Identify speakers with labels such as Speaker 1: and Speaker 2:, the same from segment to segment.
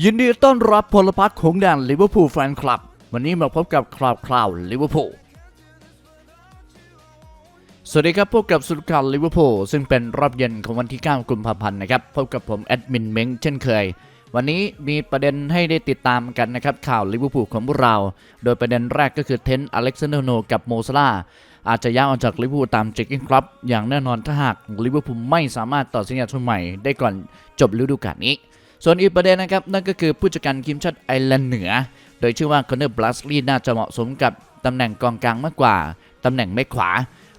Speaker 1: ยินดีต้อนรับพลพักของแดนลิเวอร์พูลแฟนคลับ วันนี้มาพบกับคราวคราวลิเวอร์พูลสวัสดีครับพบกับสุดข่าวลิเวอร์พูลซึ่งเป็นรอบเย็นของวันที่ 9 กุมภาพันธ์นะครับพบกับผมแอดมินเม้งเช่นเคย วันนี้มีประเด็นให้ได้ติดตามกันนะครับข่าวลิเวอร์พูลของพวกเรา โดยประเด็นแรกก็คือเทนอเล็กซานเดอร์โนกับโมซาลาอาจจะย้ายออกจากลิเวอร์พูลตามเจคกิ้งครับอย่างแน่นอนถ้าหากลิเวอร์พูลไม่สามารถต่อสัญญาชนใหม่ได้ก่อนจบฤดูกาลนี้ ส่วนอีกประเด็นนะครับนั่นก็คือผู้จัดการทีมชาติไอร์แลนด์เหนือ โดยชื่อว่าคอนเนอร์บลัสลีย์น่าจะเหมาะสมกับตำแหน่งกองกลางมากกว่าตำแหน่งไม่ขวา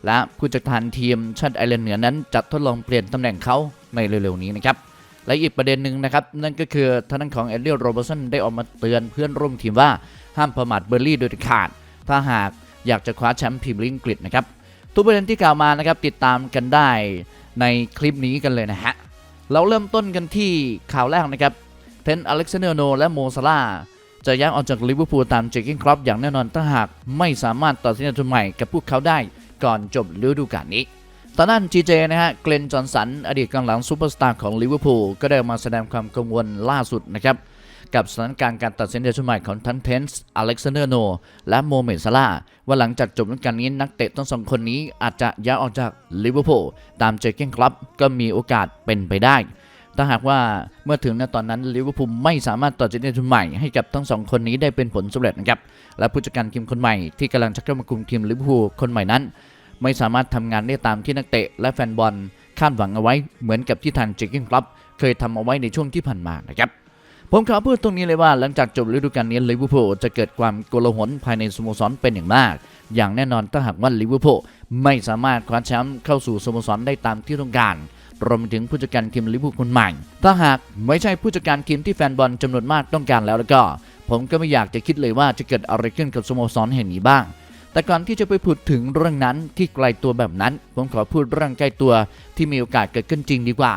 Speaker 1: และผู้จัดการทีมชาติไอร์แลนด์เหนือนั้นจะทดลองเปลี่ยนตำแหน่งเขาในเร็วๆนี้นะครับและอีกประเด็นหนึ่งนะครับนั่นก็คือทางด้านของเอเรียโรเบอร์สันได้ออกมาเตือนเพื่อนร่วมทีมว่าห้ามประมาทเบอร์ลี่โดยขาด ถ้าหากอยากจะคว้าแชมป์พรีเมียร์ลีกอังกฤษนะครับทุกประเด็นที่กล่าวมานะครับติดตามกันได้ในคลิปนี้กันเลยนะฮะ เราเริ่มต้นกันที่ข่าวแรกนะครับ เทนอเล็กซานเดอร์โนและโมซาลาจะย้ายออกจากลิเวอร์พูลตามเจคกิ้งครอปอย่างแน่นอนถ้าหากไม่สามารถต่อสัญญาชนใหม่กับพวกเขาได้ก่อนจบฤดูกาลนี้ตอนนั้นจีเจนะฮะ เกลนจอห์นสัน อดีตกองหลังซูเปอร์สตาร์ของลิเวอร์พูลก็ได้มาแสดงความกังวลล่าสุดนะครับ กับสถานการณ์การตัดสินใจชุดใหม่ของทั้งเทนส์อเล็กซานเดอร์โน และโมเมดซาลาว่าหลังจากจบฤดูกาลนี้นักเตะทั้งสองคนนี้อาจจะย้ายออกจากลิเวอร์พูลตามเจคกิ้งคลับก็มีโอกาสเป็นไปได้ ถ้าหากว่าเมื่อถึงณตอนนั้นลิเวอร์พูลไม่สามารถต่อสัญญาชุดใหม่ให้กับทั้งสองคนนี้ได้เป็นผลสำเร็จนะครับและผู้จัดการทีมคนใหม่ที่กำลังจะเข้ามาคุมทีมลิเวอร์พูลคนใหม่นั้น ไม่สามารถทำงานได้ตามที่นักเตะและแฟนบอลคาดหวังเอาไว้เหมือนกับที่ทางเจคกิ้งคลับเคยทำเอาไว้ในช่วงที่ผ่านมานะครับ ผมขอพูดตรงนี้เลยว่าหลังจากจบฤดูกาลนี้ลิเวอร์พูลจะเกิดความโกลาหลภายในสโมสรเป็นอย่างมาก อย่างแน่นอนถ้าหากว่าลิเวอร์พูลไม่สามารถคว้าแชมป์เข้าสู่สโมสรได้ตามที่ต้องการรวมถึงผู้จัดการทีมลิเวอร์พูลคนใหม่ ถ้าหากไม่ใช่ผู้จัดการทีมที่แฟนบอลจำนวนมากต้องการแล้วแล้วก็ ผมก็ไม่อยากจะคิดเลยว่าจะเกิดอะไรขึ้นกับสโมสรแห่งนี้บ้าง แต่ก่อนที่จะไปพูดถึงเรื่องนั้นที่ไกลตัวแบบนั้น ผมขอพูดเรื่องใกล้ตัวที่มีโอกาสเกิดขึ้นจริงดีกว่า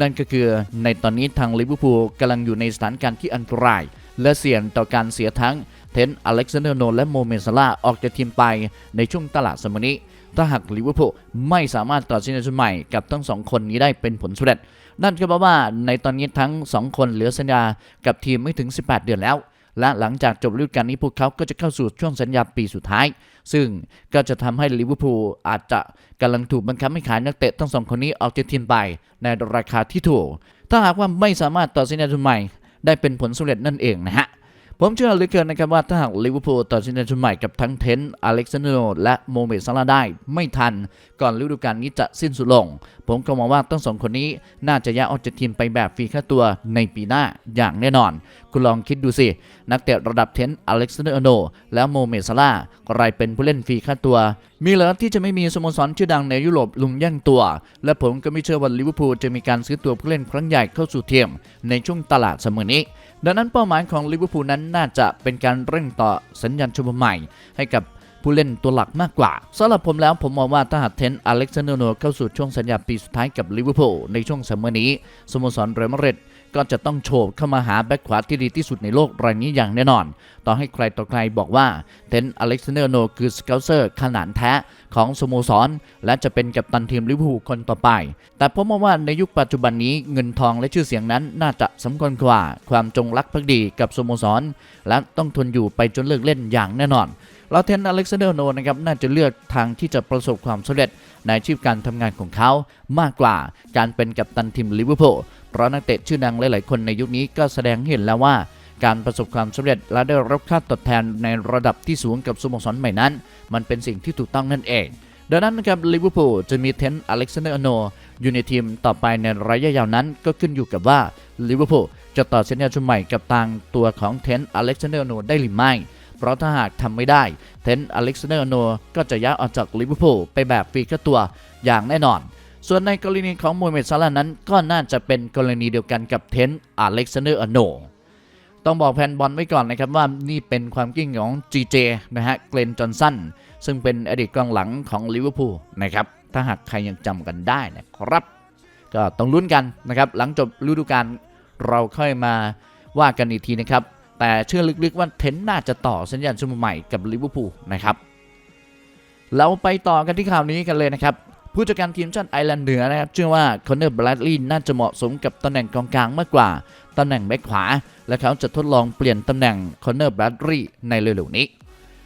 Speaker 1: นั่นก็คือในตอนนี้ทางลิเวอร์พูลกำลังอยู่ในสถานการณ์ที่อันตราย และเสี่ยงต่อการเสียทั้งเทนอเล็กซานเดอร์โนและโมเมซาลาออกจากทีมไปในช่วงตลาดสมนี้ ถ้าหากลิเวอร์พูลไม่สามารถต่อสัญญาใหม่กับทั้งสองคนนี้ได้เป็นผลสำเร็จ นั่นก็แปลว่าในตอนนี้ทั้งสองคนเหลือสัญญากับทีมไม่ถึง 18 เดือนแล้ว และหลังจากจบฤดูกาลนี้พวกเขาก็จะเข้าสู่ช่วงสัญญาปีสุดท้าย ซึ่งก็จะทำให้ลิเวอร์พูลอาจจะกำลังถูกบังคับให้ขายนักเตะทั้งสองคนนี้ออกจากทีมไปในราคาที่ถูก ถ้าหากว่าไม่สามารถต่อสัญญาทุนใหม่ได้เป็นผลสำเร็จนั่นเองนะฮะ ผมเชื่อเหลือเกินนะครับว่าถ้าหากลิเวอร์พูลต่อสัญญาชุดใหม่กับทั้งเทนต์อเล็กซานเดอร์โนและโมเมดซาลาได้ไม่ทัน ก่อนฤดูกาลนี้จะสิ้นสุดลง ผมก็มองว่าทั้งสองคนนี้น่าจะย้ายออกจากทีมไปแบบฟรีค่าตัวในปีหน้าอย่างแน่นอน คุณลองคิดดูสิ นักเตะระดับเทนต์อเล็กซานเดอร์โนและโมเมดซาลาใครเป็นผู้เล่นฟรีค่าตัว มีเหรอที่จะไม่มีสโมสรชื่อดังในยุโรปลุมแย่งตัว และผมก็ไม่เชื่อว่าลิเวอร์พูลจะมีการซื้อตัวผู้เล่นครั้งใหญ่เข้าสู่ทีมในช่วงตลาดเสมอนี้ ดังนั้นเป้าหมายของลิเวอร์พูลนั้นน่าจะเป็นการเร่งต่อสัญญาณชุมใหม่ ให้กับผู้เล่นตัวหลักมากกว่าสำหรับผมแล้วผมมองว่าถ้าหากเทนต์อเล็กซานเดอร์โนเข้าสู่ช่วงสัญญาปีสุดท้ายกับลิเวอร์พูลในช่วงเสมอนี้สโมสรเรอัลมาดริด ก็จะต้องโฉบเข้ามาหาแบ็คขวาที่ดีที่สุดในโลกรายนี้อย่างแน่นอน ต่อให้ใครต่อใครบอกว่าเทนอเล็กซานเดอร์โนคือสเกลเซอร์ขนาดแท้ของสโมสร และจะเป็นกัปตันทีมลิเวอร์พูลคนต่อไป แต่ผมมองว่าในยุคปัจจุบันนี้เงินทองและชื่อเสียงนั้นน่าจะสำคัญกว่า ความจงรักภักดีกับสโมสร และต้องทนอยู่ไปจนเลิกเล่นอย่างแน่นอนเราเทนอเล็กซานเดอร์โนนะครับน่าจะเลือกทางที่จะประสบความสำเร็จในชีพการทำงานของเขามากกว่าการเป็นกัปตันทีมลิเวอร์พูล เพราะนักเตะชื่อดังหลายๆคนในยุคนี้ก็แสดงเห็นแล้วว่า การประสบความสำเร็จและได้รับค่าตอบแทนในระดับที่สูงกับสโมสรใหม่นั้น มันเป็นสิ่งที่ถูกต้องนั่นเอง ดังนั้นนะครับลิเวอร์พูลจะมีเทนอเล็กซานเดอร์โนอยู่ในทีมต่อไปในระยะยาวนั้นก็ขึ้นอยู่กับว่าลิเวอร์พูลจะต่อสัญญาชุดใหม่กับทางตัวของเทนอเล็กซานเดอร์โนได้หรือไม่เพราะถ้าหากทำไม่ได้ เทนอเล็กซานเดอร์โนก็จะย้ายออกจากลิเวอร์พูลไปแบบฟรีค่าตัวอย่างแน่นอน ส่วนในกรณีของโมเมดซาลานั้น ก็น่าจะเป็นกรณีเดียวกันกับเทนต์อเล็กซานเดอร์โนต้องบอกแฟนบอลไว้ก่อนนะครับว่านี่เป็นความกิ้งของ GJ นะฮะเกรนจอห์นสันซึ่งเป็นอดีตกองหลังของลิเวอร์พูลนะครับถ้าหากใครยังจำกันได้นะครับ ก็ต้องลุ้นกันนะครับ หลังจบฤดูกาลเราค่อยมาว่ากันอีกทีนะครับ แต่เชื่อลึกๆว่าเทนต์น่าจะต่อสัญญาณชุดใหม่กับลิเวอร์พูลนะครับ เราไปต่อกันที่ข่าวนี้กันเลยนะครับ ผู้จัดการทีมชาติไอร์แลนด์เหนือนะครับเชื่อว่าคอนเนอร์แบรดลีย์น่าจะเหมาะสมกับตำแหน่งกองกลางมากกว่าตำแหน่งแบ็คขวา และเขาจะทดลองเปลี่ยนตำแหน่งคอนเนอร์แบรดลีย์ในเร็วๆนี้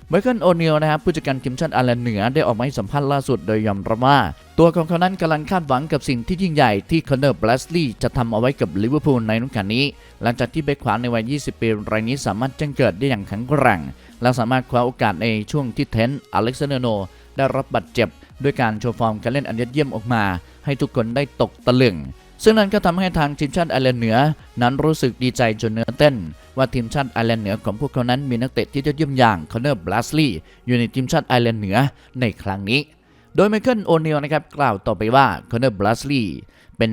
Speaker 1: ไมเคิลโอเนียลนะครับผู้จัดการทีมชาติไอร์แลนด์เหนือได้ออกมาให้สัมภาษณ์ล่าสุดโดยยอมรับว่า ตัวของเขานั้นกำลังคาดหวังกับสิ่งที่ยิ่งใหญ่ที่คอนเนอร์แบรดลีย์จะทำเอาไว้กับลิเวอร์พูลในฤดูกาลนี้ หลังจากที่แบ็คขวาในวัย 20 ปีรายนี้สามารถแจ้งเกิดได้อย่างแข็งแกร่ง และสามารถคว้าโอกาสในช่วงที่เทนอเล็กซานเดอร์โนได้รับบาดเจ็บ ด้วยการโชว์ฟอร์มการเล่นอันยอดเยี่ยมออกมา ให้ทุกคนได้ตกตะลึง ซึ่งนั้นก็ทำให้ทางทีมชาติไอร์แลนด์เหนือ นั้นรู้สึกดีใจจนเนื้อเต้น ว่าทีมชาติไอร์แลนด์เหนือของพวกเขานั้นมีนักเตะที่ยอดเยี่ยมอย่างคอนเนอร์บลัสลีย์อยู่ในทีมชาติไอร์แลนด์เหนือในครั้งนี้ โดยไมเคิลโอเนีลนะครับกล่าวต่อไปว่าคอนเนอร์บลัสลีย์เป็น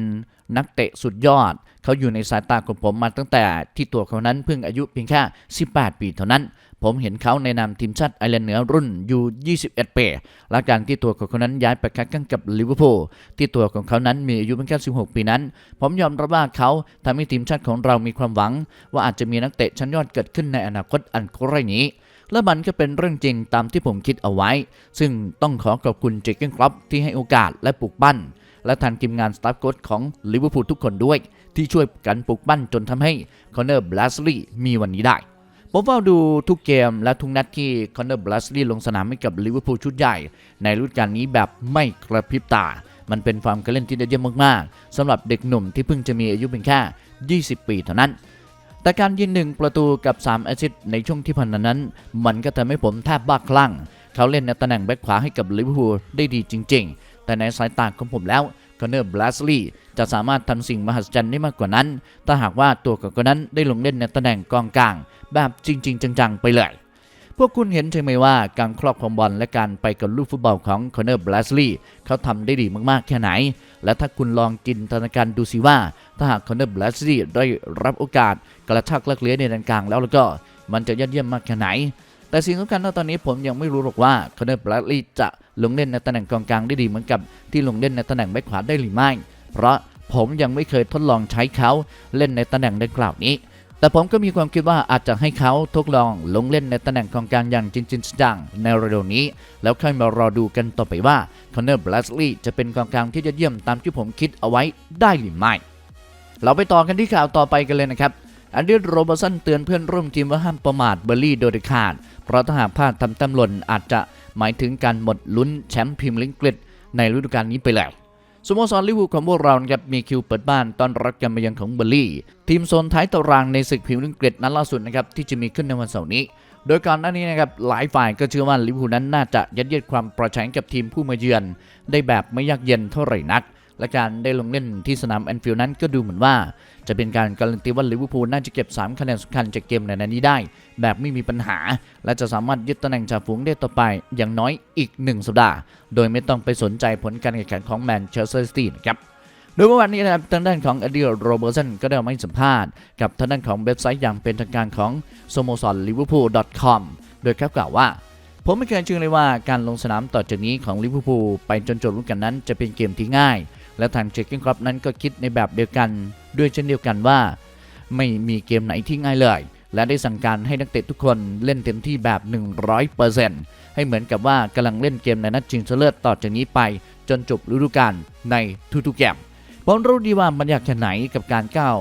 Speaker 1: นักเตะสุดยอด เขาอยู่ในสายตาของผมมาตั้งแต่ที่ตัวเขานั้นเพิ่งอายุเพียงแค่ 18 ปีเท่านั้น ผมเห็นเขาในนามทีมชาติไอร์แลนด์เหนือรุ่นยู21ปีหลังจากที่ตัวของเขานั้นย้ายไปค้าแข่งกับลิเวอร์พูลที่ตัวของเขานั้นมีอายุเพียงแค่16 ปีนั้น ผมยอมรับว่าเขาทำให้ทีมชาติของเรามีความหวัง ว่าอาจจะมีนักเตะชั้นยอดเกิดขึ้นในอนาคตอันใกล้นี้และมันก็เป็นเรื่องจริงตามที่ผมคิดเอาไว้ ซึ่งต้องขอขอบคุณเจคเกนครอปที่ให้โอกาสและปลุกปั้น และทางทีมงานสตาฟโค้ชของลิเวอร์พูลทุกคนด้วย ที่ช่วยกันปลุกปั้นจนทำให้คอนเนอร์บลัสลีย์มีวันนี้ได้ ผมเฝ้าดูทุกเกมและทุกนัดที่คอนเนอร์บลัสลีย์ลงสนามให้กับลิเวอร์พูลชุดใหญ่ ในฤดูกาลนี้แบบไม่กระพริบตา มันเป็นความการเล่นที่ยอดเยี่ยมมากๆสำหรับเด็กหนุ่มที่เพิ่งจะมีอายุเพียงแค่ 20 ปีเท่านั้น แต่การยิงหนึ่งประตูกับ3แอสซิสต์ในช่วงที่ผ่านานั้น มันก็ทำให้ผมแทบบ้าคลั่ง เขาเล่นในตำแหน่งแบ็คขวาให้กับลิเวอร์พูลได้ดีจริง ๆ แต่ในสายตาของผมแล้ว อนเนอร์บลัสลีย์จะสามารถทำสิ่งมหัศจรรย์ได้มากกว่านั้น ถ้าหากว่าตัวของเขานั้นได้ลงเล่นในตำแหน่งกองกลาง แบบจริง ๆ จังๆ ไปเลย พวกคุณเห็นใช่ไหมว่าการครอบครองบอลและการไปกับลูกฟุตบอลของคอนเนอร์บลัสลีย์เขาทำได้ดีมากๆ แค่ไหน และถ้าคุณลองจินตนาการดูสิว่า ถ้าหากคอนเนอร์บลัสลีย์ได้รับโอกาสกระชากลักเลี้ยในด้านกลางแล้วแล้วก็มันจะยอดเยี่ยมมากแค่ไหน แต่สิ่งสำคัญตอนนี้ผมยังไม่รู้หรอกว่าคอนเนอร์บลัสลีย์จะลงเล่นในตำแหน่งกองกลางได้ดีเหมือนกับที่ลงเล่นในตำแหน่งแบ็คขวาได้หรือไม่ เพราะผมยังไม่เคยทดลองใช้เขาเล่นในตำแหน่งดังกล่าวนี้ แต่ผมก็มีความคิดว่าอาจจะให้เขาทดลองลงเล่นในตำแหน่งกองกลางอย่างจริงจังในเร็วนี้ แล้วค่อยมารอดูกันต่อไปว่าคอนเนอร์บลัสลีย์จะเป็นกองกลางที่ยอดเยี่ยมตามที่ผมคิดเอาไว้ได้หรือไม่ เราไปต่อกันที่ข่าวต่อไปกันเลยนะครับ อันเดรโรเบอร์สันเตือนเพื่อนร่วมทีมว่าห้ามประมาทเบอร์ลี่โดยเด็ดขาด เพราะถ้าหากพลาดทำต้มหล่นอาจจะหมายถึงการหมดลุ้นแชมป์พรีเมียร์ลีกอังกฤษในฤดูกาลนี้ไปแล้วสโมสรลิเวอร์พูลของพวกเราครับมีคิวเปิดบ้านต้อนรับการมาเยือนของเบอร์ลี่ ทีมโซนท้ายตารางในศึกพรีเมียร์ลีกอังกฤษนัดล่าสุดนะครับที่จะมีขึ้นในวันเสาร์นี้ โดยก่อนหน้านี้นะครับหลายฝ่ายก็เชื่อว่าลิเวอร์พูลนั้นน่าจะยัดเยียดความประชันกับทีมผู้มาเยือน ได้แบบไม่ยากเย็นเท่าไหร่นัก และการได้ลงเล่นที่สนามแอนฟิลด์นั้นก็ดูเหมือนว่า จะเป็นการการันตีว่าลิเวอร์พูลน่าจะเก็บ 3 คะแนนสำคัญจากเกมในนัดนี้ได้ แบบไม่มีปัญหา และจะสามารถยึดตำแหน่งจ่าฝูงได้ต่อไปอย่างน้อยอีก 1 สัปดาห์ โดยไม่ต้องไปสนใจผลการแข่งขันของแมนเชสเตอร์ซิตี้นะครับโดยเมื่อวานนี้นะครับทางด้านของอดีลโรเบอร์สันก็ได้มาให้สัมภาษณ์กับทางด้านของเว็บไซต์อย่างเป็นทางการของสโมสรลิเวอร์พูล .com โดยเขากล่าวว่า ผมไม่เคยเชื่อเลยว่าการลงสนามต่อจากนี้ของลิเวอร์พูลไปจนจบฤดูกาลนั้นจะเป็นเกมที่ง่าย และทางเจคเกนครอปนั้นก็คิดในแบบเดียวกัน ด้วยเช่นเดียวกันว่า ไม่มีเกมไหนที่ง่ายเลย และได้สั่งการให้นักเตะทุกคนเล่นเต็มที่แบบ 100%ให้เหมือนกับว่ากำลังเล่นเกมในนัดชิงชนะเลิศต่อจากนี้ไป จนจบฤดูกาลในทุกๆเกมผมรู้ดีว่ามันยากแค่ไหนกับการก้าว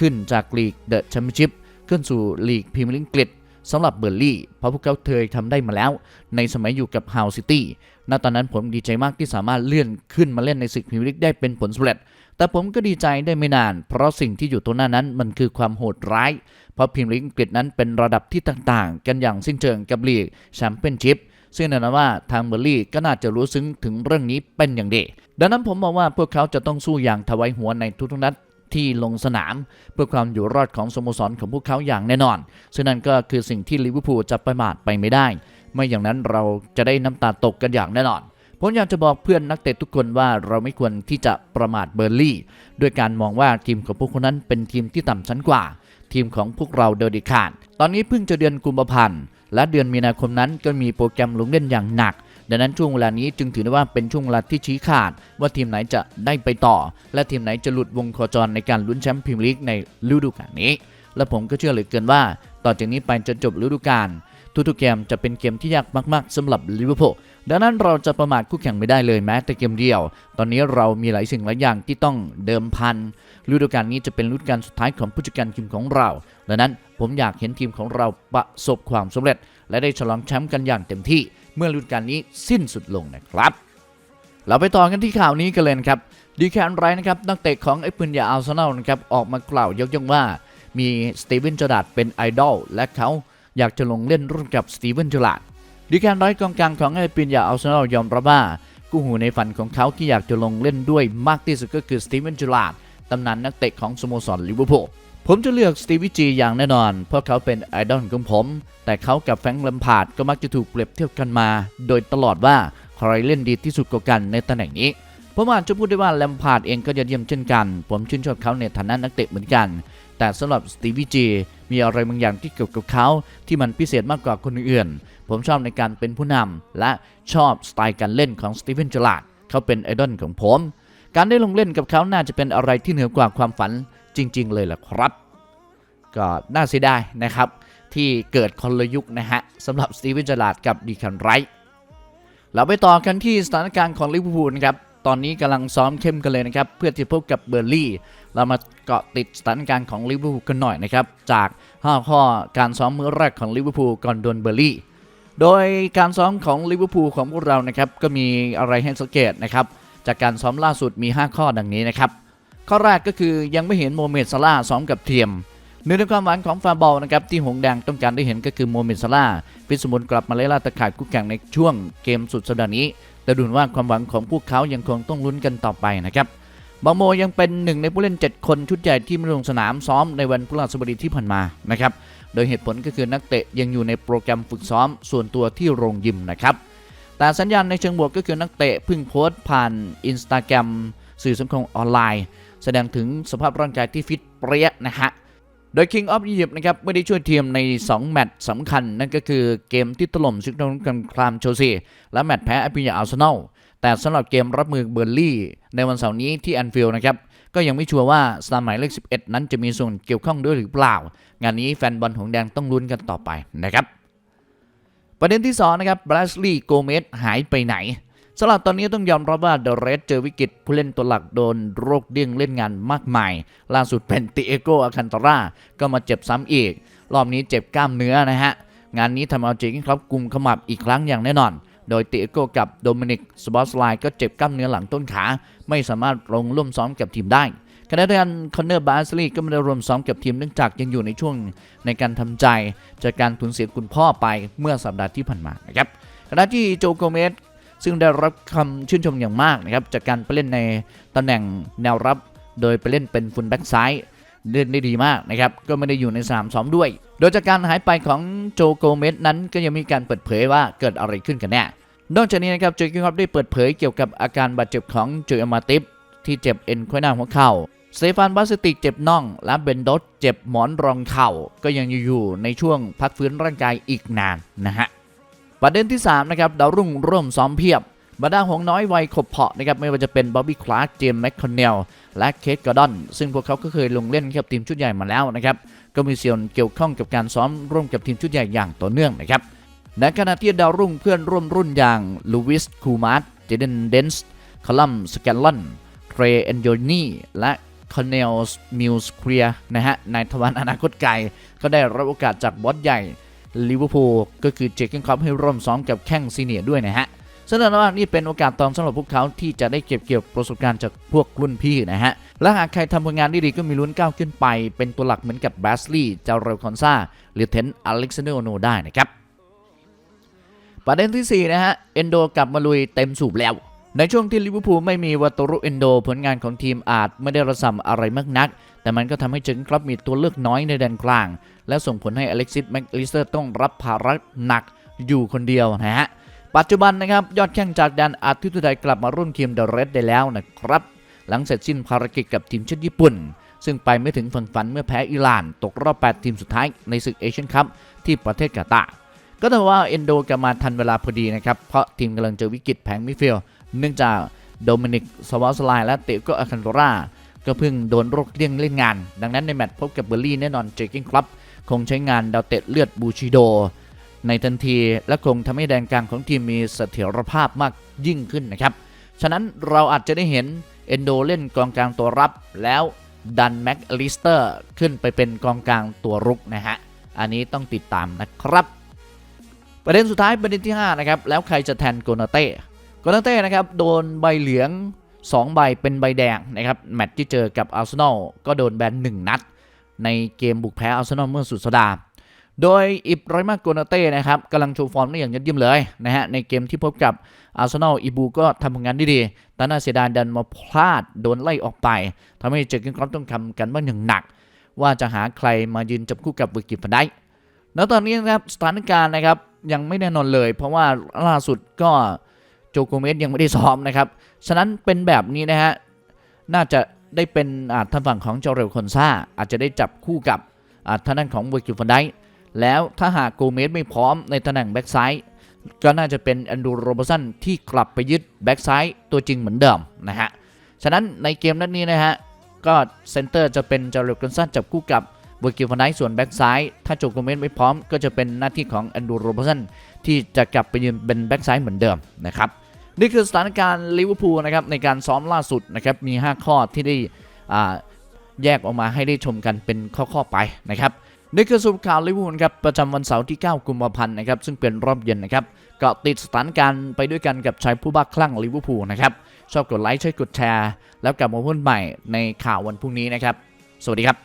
Speaker 1: ขึ้นจากลีกเดอะแชมเปี้ยนชิพขึ้นสู่ลีกพรีเมียร์ลีกอังกฤษ สำหรับเบอร์ลี่เพราะพวกเขาเคยทำได้มาแล้ว ในสมัยอยู่กับฮาวซิตี้ณตอนนั้นผมดีใจมากที่สามารถเลื่อนขึ้นมาเล่นในศึกพรีเมียร์ลีกได้เป็นผลสำเร็จ แต่ผมก็ดีใจได้ไม่นาน เพราะสิ่งที่อยู่ตรงหน้านั้นมันคือความโหดร้าย เพราะพรีเมียร์ลีกอังกฤษนั้นเป็นระดับที่ต่างๆ กันอย่างสิ้นเชิงกับลีกแชมเปี้ยนชิพซึ่งแน่นอนว่าทางเบอร์ลี่ก็น่าจะรู้ซึ้งถึงเรื่องนี้เป็นอย่างดี ดังนั้นผมมองว่าพวกเขาจะต้องสู้อย่างถวายหัวในทุกๆนัด ที่ลงสนาม เพื่อความอยู่รอดของสโมสรของพวกเขาอย่างแน่นอน ซึ่งนั่นก็คือสิ่งที่ลิเวอร์พูลจะประมาทไปไม่ได้ ไม่อย่างนั้นเราจะได้น้ำตาตกกันอย่างแน่นอนผมอยากจะบอกเพื่อนนักเตะทุกคนว่าเราไม่ควรที่จะประมาทเบอร์ลี่ด้วยการมองว่าทีมของพวกเขานั้นเป็นทีมที่ต่ำชั้นกว่า ทีมของพวกเราโดยเด็ดขาดตอนนี้เพิ่งจะเดือนกุมภาพันธ์และเดือนมีนาคมนั้นก็มีโปรแกรมลงเล่นอย่างหนัก ดังนั้นช่วงเวลานี้จึงถือได้ว่าเป็นช่วงเวลาที่ชี้ขาด ว่าทีมไหนจะได้ไปต่อ และทีมไหนจะหลุดวงโคจรในการลุ้นแชมป์พรีเมียร์ลีกในฤดูกาลนี้ และผมก็เชื่อเหลือเกินว่า ต่อจากนี้ไปจนจบฤดูกาลทุกๆเกมจะเป็นเกมที่ยากมากๆสำหรับลิเวอร์พูลดังนั้นเราจะประมาทคู่แข่งไม่ได้เลยแม้แต่เกมเดียว ตอนนี้เรามีหลายสิ่งหลายอย่างที่ต้องเดิมพันฤดูกาลนี้จะเป็นฤดูกาลสุดท้ายของผู้จัดการทีมของเรา ดังนั้นผมอยากเห็นทีมของเราประสบความสำเร็จ และได้ฉลองแชมป์กันอย่างเต็มที่ เมื่อฤดูกาลนี้สิ้นสุดลงนะครับ เราไปต่อกันที่ข่าวนี้กันเลยนะครับดีแคนไรท์นะครับนักเตะของไอ้ปืนยาอาร์เซนอลนะครับออกมากล่าวยกย่องว่ามีสตีเวนจอร์ดเป็นไอดอลและเขาอยากจะลงเล่นร่วมกับสตีเวนจอร์ดดีแคนไรท์กองกลางของไอ้ปืนยาอาร์เซนอลยอมรับว่ากู้หูในฝันของเขาที่อยากจะลงเล่นด้วยมากที่สุดก็คือสตีเวนจอร์ดตำนานนักเตะของสโมสรลิเวอร์พูล ผมจะเลือกสตีวิจีอย่างแน่นอน เพราะเขาเป็นไอดอลของผม แต่เขากับแฟงค์แลมพาดก็มักจะถูกเปรียบเทียบกันมา โดยตลอดว่าใครเล่นดีที่สุดกว่ากันในตำแหน่งนี้ผมอาจจะพูดได้ว่าแลมพาดเองก็ยอดเยี่ยมเช่นกัน ผมชื่นชอบเขาในฐานะนักเตะเหมือนกัน แต่สำหรับสตีวีจีมีอะไรบางอย่างที่เกี่ยวกับเขาที่มันพิเศษมากกว่าคนอื่น ผมชอบในการเป็นผู้นำและชอบสไตล์การเล่นของสตีเวนจลาดเขาเป็นไอดอลของผม การได้ลงเล่นกับเขาน่าจะเป็นอะไรที่เหนือกว่าความฝัน จริง ๆ เลยแหละครับ ก็น่าเสียดายนะครับ ที่เกิดคนละยุคนะฮะสำหรับสตีเวนจลาดกับดีคันไรท์เราไปต่อกันที่สถานการณ์ของลิเวอร์พูลนะครับตอนนี้กำลังซ้อมเข้มกันเลยนะครับ เพื่อที่พบกับเบอร์ลี่ เรามาเกาะติดสถานการณ์ของลิเวอร์พูลกันหน่อยนะครับ จาก5ข้อการซ้อมมื้อแรกของลิเวอร์พูลก่อนโดนเบอร์ลี่ โดยการซ้อมของลิเวอร์พูลของพวกเรานะครับ ก็มีอะไรให้สังเกตนะครับ จากการซ้อมล่าสุดมี 5 ข้อดังนี้นะครับ ข้อแรกก็คือยังไม่เห็นโมเมดซาร่าซ้อมกับเทียมหนึ่งในความหวังของฟาบอลนะครับที่หงแดงต้องการได้เห็นก็คือโมเมดซาร่าห์ฟิสมบูรณ์กลับมาเล่นล่าตะข่ายคู่แข่งในช่วงเกมสุดสัปดาห์นี้ แต่ดูนว่าความหวังของพวกเขายังคงต้องลุ้นกันต่อไปนะครับบางโมยังเป็นหนึ่งในผู้เล่น 7 คนชุดใหญ่ที่ไม่ลงสนามซ้อมในวันพฤหัสบดีที่ผ่านมานะครับโดยเหตุผลก็คือนักเตะยังอยู่ในโปรแกรมฝึกซ้อมส่วนตัวที่โรงยิมนะครับแต่สัญญาณในเชิงบวกก็คือนักเตะพิ่งโพสต์ผ่านอินสตาแกรมสื่อสังคมออนไลน์ แสดงถึงสภาพร่างกายที่ฟิตเปรี้ยนะฮะโดย King of Egypt นะครับไม่ได้ช่วยทีมใน 2 แมตช์สำคัญ นั่นก็คือเกมที่ถล่มชิคโนกันครามเชซีและแมตช์แพ้อภิญญาอาร์เซนอลแต่สำหรับเกมรับมือเบอร์ลี่ ในวันเสาร์นี้ที่แอนฟิลด์นะครับ ก็ยังไม่ชัวร์ว่าสตาร์หมายเลข 11 นั้นจะมีส่วนเกี่ยวข้องด้วยหรือเปล่า งานนี้แฟนบอลหงส์แดงต้องลุ้นกันต่อไปนะครับ ประเด็นที่2นะครับบรัสลีย์โกเมสหายไปไหน สำหรับตอนนี้ต้องยอมรับว่าเดอะเรสเจอวิกฤตผู้เล่นตัวหลักโดนโรคเดี้ยงเล่นงานมากมาย ล่าสุดเป็นติเอโกอาคันตราก็มาเจ็บซ้ำอีก รอบนี้เจ็บกล้ามเนื้อนะฮะ งานนี้ทำเอาเจคิงครับกลุ่มขมับอีกครั้งอย่างแน่นอน โดยติเอโกกับโดมินิกสบอสไลก็เจ็บกล้ามเนื้อหลังต้นขา ไม่สามารถลงร่วมซ้อมกับทีมได้ขณะเดียวกันคอนเนอร์บาสลีก็ไม่ได้ร่วมซ้อมกับทีมเนื่องจากยังอยู่ในช่วงในการทำใจ จากการสูญเสียคุณพ่อไปเมื่อสัปดาห์ที่ผ่านมานะครับขณะที่โจโกเมส ซึ่งได้รับคำชื่นชมอย่างมากนะครับจากการไปเล่นในตำแหน่งแนวรับ โดยไปเล่นเป็นฟุลแบ็กซ้ายเล่นได้ดีมากนะครับ ก็ไม่ได้อยู่ในสนามซ้อมด้วย โดยจากการหายไปของโจโกเมสนั้นก็ยังมีการเปิดเผยว่าเกิดอะไรขึ้นกันแน่ นอกจากนี้นะครับเจคิงครับได้เปิดเผยเกี่ยวกับอาการบาดเจ็บของโจเอมาติฟที่เจ็บเอ็นข้อหน้าหัวเข่าเตฟานบาสติกเจ็บน่อง และเบนโดสเจ็บหมอนรองเข่า ก็ยังอยู่ในช่วงพักฟื้นร่างกายอีกนานนะฮะ ประเด็นที่3นะครับดาวรุ่งร่วมซ้อมเพียบบรรดาหงส์น้อยวัยขบเพาะนะครับไม่ว่าจะเป็นบ๊อบบี้คลาร์กเจมส์แมคคอนเนลและเคทกอร์ดอน ซึ่งพวกเขาก็เคยลงเล่นกับทีมชุดใหญ่มาแล้วนะครับก็มีส่วนเกี่ยวข้องกับการซ้อมร่วมกับทีมชุดใหญ่อย่างต่อเนื่องนะครับในขณะที่ดาวรุ่งเพื่อนร่วมรุ่นอย่างลูวิสคูมาร์ตเจเดนเดนส์คอลัมสแกลลอนเทรเอนโยนีและคอนเนลส์มิลส์เคลียนะฮะในทวารอนาคตไกลก็ได้รับโอกาสจากบอสใหญ่ ลิเวอร์พูลก็คือเจคเกนคอปให้ร่วมซ้อมกับแข้งซีเนียด้วยนะฮะแสดงว่านี่เป็นโอกาสตอนสำหรับพวกเขาที่จะได้เก็บเกี่ยวประสบการณ์จากพวกรุ่นพี่นะฮะ และหากใครทำผลงานได้ดีก็มีลุ้นก้าวขึ้นไป เป็นตัวหลักเหมือนกับแบสลีย์เจาเรลคอนซาหรือเทนอเล็กซานเดอร์โอโนได้นะครับ ประเด็นที่ 4 นะฮะ เอนโดกลับมาลุยเต็มสูบแล้ว ในช่วงที่ลิเวอร์พูลไม่มีวัตรุเอนโด ผลงานของทีมอาจไม่ได้ระสำอะไรมากนัก แต่มันก็ทำให้เจงครับมีตัวเลือกน้อยในแดนกลาง และส่งผลให้อเล็กซิสแม็กลิสเตอร์ต้องรับภาระหนักอยู่คนเดียวนะฮะ ปัจจุบันนะครับ ยอดแข้งจากแดนอาทิตย์ใดกลับมาร่วมทีมเดอะเรดได้แล้วนะครับ หลังเสร็จสิ้นภารกิจกับทีมชาติญี่ปุ่น ซึ่งไปไม่ถึงฝั่งฝันเมื่อแพ้อิหร่าน ตกรอบ 8 ทีมสุดท้ายในศึกเอเชียนคัพที่ประเทศกาตาร์ก็ถือว่าเอนโดกลับมาทันเวลาพอดีนะครับเพราะทีมกำลังเจอวิกฤตแผงมิฟิลด์ เนื่องจากโดมินิกสวอสไลและเตโกอาคันโตราก็เพิ่งโดนโรคเลี่ยงเล่นงาน ดังนั้นในแมตช์พบกับเบอร์ลี่แน่นอนเจกิ้งครับคงใช้งานดาวเตะเลือดบูชิโด ในทันทีและคงทำให้แดนกลางของทีมมีเสถียรภาพมากยิ่งขึ้นนะครับ ฉะนั้นเราอาจจะได้เห็นเอนโดเล่นกองกลางตัวรับแล้วดันแม็กลิสเตอร์ขึ้นไปเป็นกองกลางตัวรุกนะฮะ อันนี้ต้องติดตามนะครับ ประเด็นสุดท้ายประเด็นที่ 5 นะครับ แล้วใครจะแทนโกนาเต้ โกนเต้นะครับโดนใบเหลือง 2 ใบเป็นใบแดงนะครับแมตช์ที่เจอกับอาร์เซนอลก็โดนแบน1นัด ในเกมบุกแพ้อาร์เซนอลเมื่อสุดสัปดาห์โดยอิบรอยมาโกนาเต้นะครับกำลังโชว์ฟอร์มได้อย่างยอดเยี่ยมเลยนะฮะในเกมที่พบกับอาร์เซนอลอิบูก็ทำผลงานได้ดีแต่น่าเสียดายดันมาพลาดโดนไล่ออกไปทำให้เจอกันครอปต้องทำกันบ้างอย่างหนัก ว่าจะหาใครมายืนจับคู่กับวิกิฟันได้แล้วตอนนี้นะครับสถานการณ์นะครับยังไม่แน่นอนเลย เพราะว่าล่าสุดก็ โจโกเมสยังไม่ได้ซ้อมนะครับ ฉะนั้นเป็นแบบนี้นะฮะ น่าจะได้เป็นอ่าทางฝั่งของเจเรลคอนซาอาจจะได้จับคู่กับอ่าทางด้านของวิกิฟันได้แล้วถ้าหากโกเมสไม่พร้อมในตำแหน่งแบ็กซ้ายก็น่าจะเป็นแอนดูโรบสันที่กลับไปยึดแบ็กซ้ายตัวจริงเหมือนเดิมนะฮะ ฉะนั้นในเกมนัดนี้นะฮะ ก็เซนเตอร์จะเป็นจารุกันสันจับคู่กับเวอร์กิลฟันไดส่วนแบ็กซ้ายถ้าโจโกเมนไม่พร้อมก็จะเป็นหน้าที่ของแอนดูโรบสันที่จะกลับไปยืนเป็นแบ็กซ้ายเหมือนเดิมนะครับ นี่คือสถานการณ์ลิเวอร์พูลนะครับในการซ้อมล่าสุดนะครับมี 5 ข้อที่ได้แยกออกมาให้ได้ชมกันเป็นข้อๆไปนะครับนี่คือสรุปข่าวลิเวอร์พูลครับประจำวันเสาร์ที่ 9 กุมภาพันธ์นะครับซึ่งเป็นรอบเย็นนะครับเกาะติดสถานการณ์ไปด้วยกันกับชายผู้บ้าคลั่งลิเวอร์พูลนะครับชอบกดไลค์ช่วยกดแชร์ แล้วกลับมาพูดใหม่ในข่าววันพรุ่งนี้นะครับ สวัสดีครับ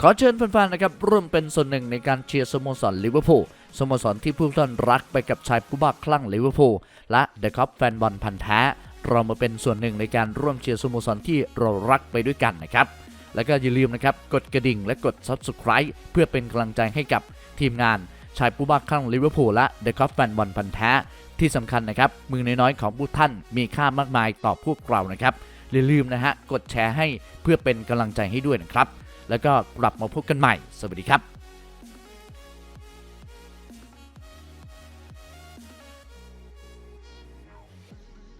Speaker 1: ขอเชิญแฟนๆนะครับร่วมเป็นส่วนหนึ่งในการเชียร์สโมสรลิเวอร์พูล สโมสรที่ผู้ท่านรักไปกับชายผู้บ้าคลั่งลิเวอร์พูลและเดอะคัพแฟนบอลพันธ์แท้ เรามาเป็นส่วนหนึ่งในการร่วมเชียร์สโมสรที่เรารักไปด้วยกันนะครับ แล้วก็อย่าลืมนะครับกดกระดิ่งและกด Subscribe เพื่อเป็นกำลังใจให้กับทีมงานชายผู้บ้าคลั่งลิเวอร์พูลและเดอะคัพแฟนบอลพันธ์แท้ที่สำคัญนะครับ มือน้อยๆของผู้ท่านมีค่ามากมายต่อพวกเรานะครับอย่าลืมนะฮะกดแชร์ให้เพื่อเป็นกำลังใจให้ด้วยนะครับ แล้วก็กลับมาพบกันใหม่ สวัสดีครับ